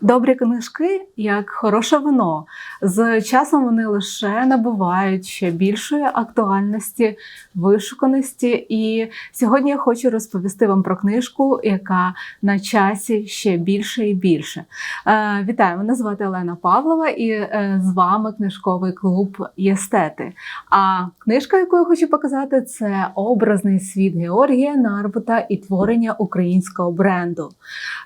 Добрі книжки, як хороше вино, з часом вони лише набувають ще більшої актуальності, вишуканості. І сьогодні я хочу розповісти вам про книжку, яка на часі ще більше і більше. Е, вітаю! Мене звати Олена Павлова, і е, з вами книжковий клуб Єстети. А книжка, яку я хочу показати, це образний світ Георгія Нарбута і творення українського бренду.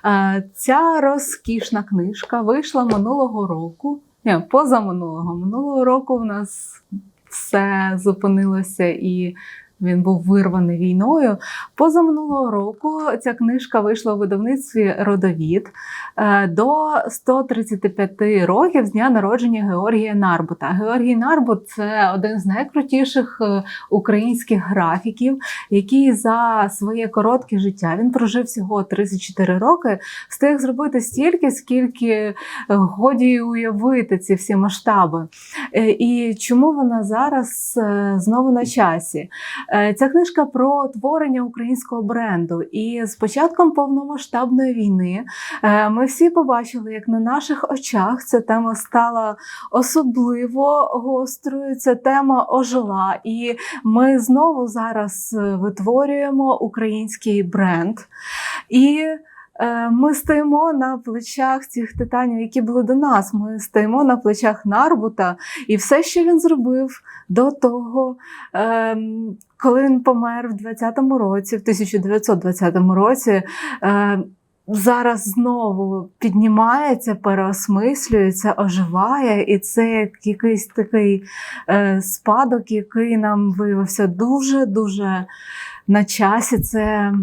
Е, Ця розкішна книжка вийшла минулого року. Ні, позаминулого. Минулого року в нас все зупинилося і він був вирваний війною. Позаминулого року ця книжка вийшла у видавництві Родовід е, до 135 років з дня народження Георгія Нарбута. Георгій Нарбут це один з найкрутіших е, українських графіків, який за своє коротке життя він прожив всього 34 роки, встиг зробити стільки, скільки годі уявити ці всі масштаби. Е, І чому вона зараз знову на часі? Е, Ця книжка про творення українського бренду. І з початком повномасштабної війни е, ми всі побачили, як на наших очах ця тема стала особливо гострою. Ця тема ожила, і ми знову зараз е, витворюємо український бренд. І ми стоїмо на плечах цих титанів, які були до нас. Ми стоїмо на плечах Нарбута, і все, що він зробив до того, ем, коли він помер в 20-му році, в 1920 році. е, Зараз знову піднімається, переосмислюється, оживає, і це якийсь такий е, спадок, який нам виявився дуже дуже на часі. Це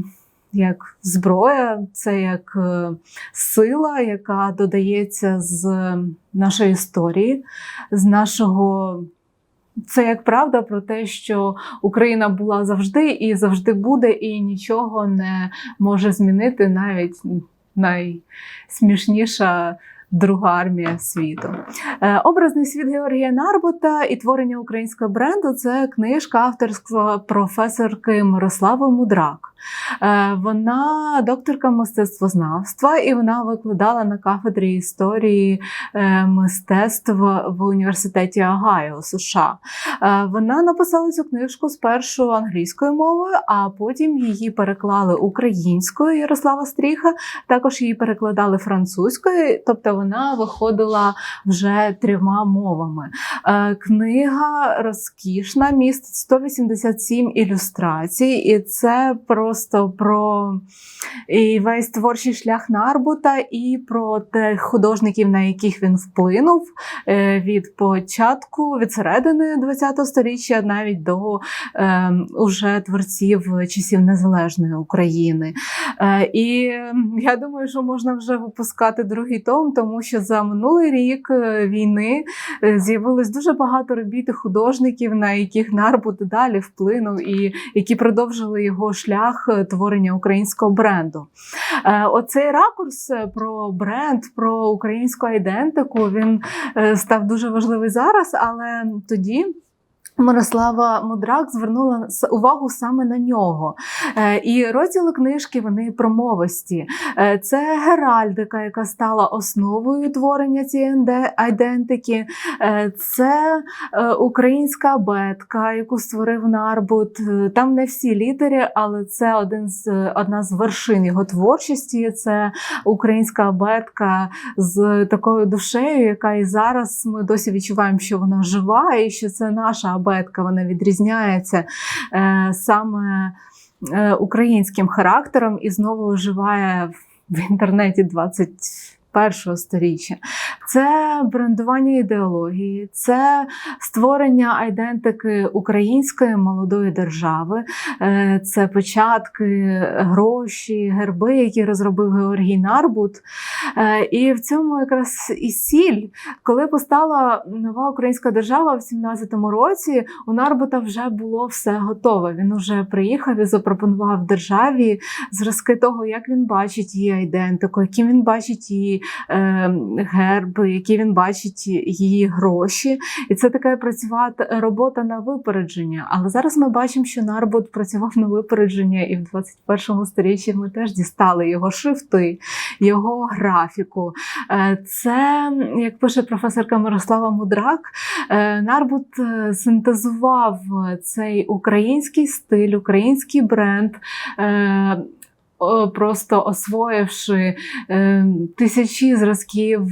як зброя, це як е, сила, яка додається з нашої історії, з нашого. Це як правда про те, що Україна була завжди і завжди буде, і нічого не може змінити навіть найсмішніша друга армія світу. Е, Образний світ Георгія Нарбута і творення українського бренду це книжка авторського професорки Мирослави Мудрак. Е, Вона докторка мистецтвознавства і вона викладала на кафедрі історії е, мистецтва в університеті Агайо, США. Вона написала цю книжку спершу англійською мовою, а потім її переклали українською Ярослава Стріха. Також її перекладали французькою, тобто вона виходила вже трьома мовами. Е, Книга розкішна, містить 187 ілюстрацій, і це просто про і весь творчий шлях Нарбута, і про тих художників, на яких він вплинув е, від початку, від середини ХХ століття, навіть до е, уже творців часів незалежної України. І я думаю, що можна вже випускати другий том, тому що за минулий рік е, війни е, з'явилось дуже багато робіт художників, на яких Нарбут далі вплинув, і які продовжили його шлях е, творення українського бренду. Оцей ракурс про бренд, про українську айдентику він став дуже важливий зараз, але тоді. Мирослава Мудрак звернула увагу саме на нього. Е, І розділи книжки вони промовисті. Е, Це геральдика, яка стала основою творення цієї айдентики. Е, Це українська абетка, яку створив Нарбут. Там не всі літери, але це один з одна з вершин його творчості. Це українська абетка з такою душею, яка і зараз ми досі відчуваємо, що вона жива, і що це наша абетка. Вона відрізняється е, саме е, українським характером і знову оживає в інтернеті 21 сторіччя. Це брендування ідеології, це створення айдентики української молодої держави, е, це початки, гроші, герби, які розробив Георгій Нарбут. Е, І в цьому якраз і сіль, коли постала нова українська держава в 17-му році, у Нарбута вже було все готове. Він вже приїхав і запропонував державі зразки того, як він бачить її айдентику, яким він бачить її її е, герб, які він бачить її гроші. І це така працювати робота на випередження. Але зараз ми бачимо, що Нарбут працював на випередження, і в 21 сторіччі ми теж дістали його шрифти, його графіку. Е, Це, як пише професорка Мирослава Мудрак, е, Нарбут е, синтезував цей український стиль, український бренд. Е, Просто освоївши е, тисячі зразків,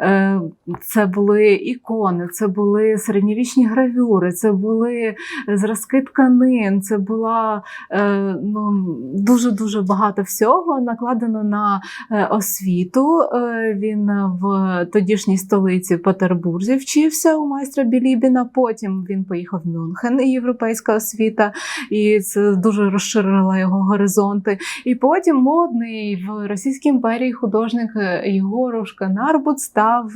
е, це були ікони, це були середньовічні гравюри, це були зразки тканин, це була е, ну, дуже дуже багато всього накладено на е, освіту. Е, він в тодішній столиці Петербурзі вчився у майстра Білібіна. Потім він поїхав в Мюнхен, і європейська освіта, і це дуже розширило його горизонти. І потім модний в Російській імперії художник Єгорушка Нарбут став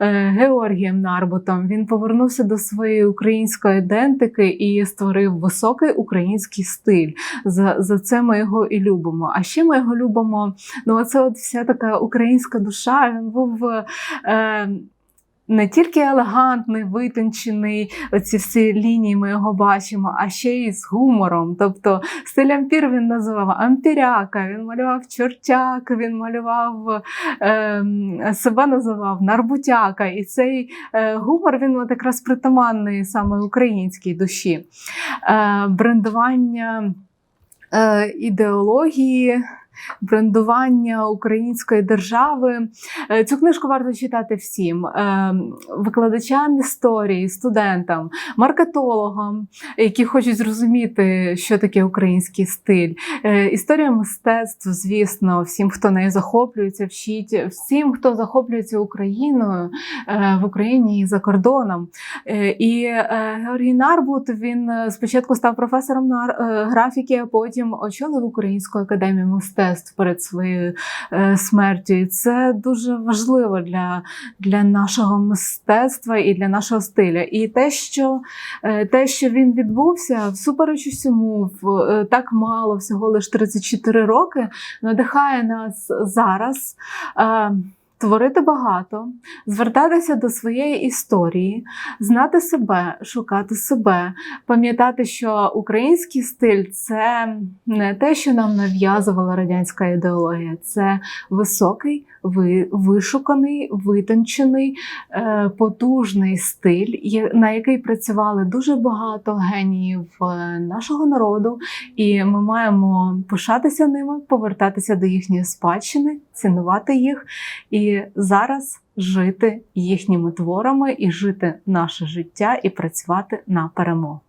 е, Георгієм Нарбутом. Він повернувся до своєї української ідентики і створив високий український стиль. За, за це ми його і любимо. А ще ми його любимо. Ну, це от вся така українська душа. Він був. Е, не тільки елегантний, витончений, оці всі лінії ми його бачимо, а ще й з гумором. Тобто стиль ампір він називав ампіряка, він малював чортяк, він малював е, себе називав нарбутяка. І цей е, гумор він от якраз притаманний саме українській душі. Е, брендування е, ідеології брендування української держави. Е, Цю книжку варто читати всім е, викладачам історії, студентам, маркетологам, які хочуть зрозуміти, що таке український стиль. Е, Історія мистецтв, звісно, всім, хто нею захоплюється, вчить, всім, хто захоплюється Україною в Україні і за кордоном. І Георгій Нарбут він спочатку став професором е, графіки, а потім очолив Українську академію мистецтв перед своєю е, смертю. І це дуже важливо для, для нашого мистецтва і для нашого стиля. І те, що, е, те, що він відбувся, всупереч усьому, в е, так мало, всього лише 34 роки, надихає нас зараз. Творити багато, звертатися до своєї історії, знати себе, шукати себе, пам'ятати, що український стиль це не те, що нам нав'язувала радянська ідеологія, це високий, ви- вишуканий, витончений, е, потужний стиль, на який працювали дуже багато геніїв е, нашого народу, і ми маємо пишатися ними, повертатися до їхньої спадщини, цінувати їх і зараз жити їхніми творами і жити наше життя і працювати на перемогу.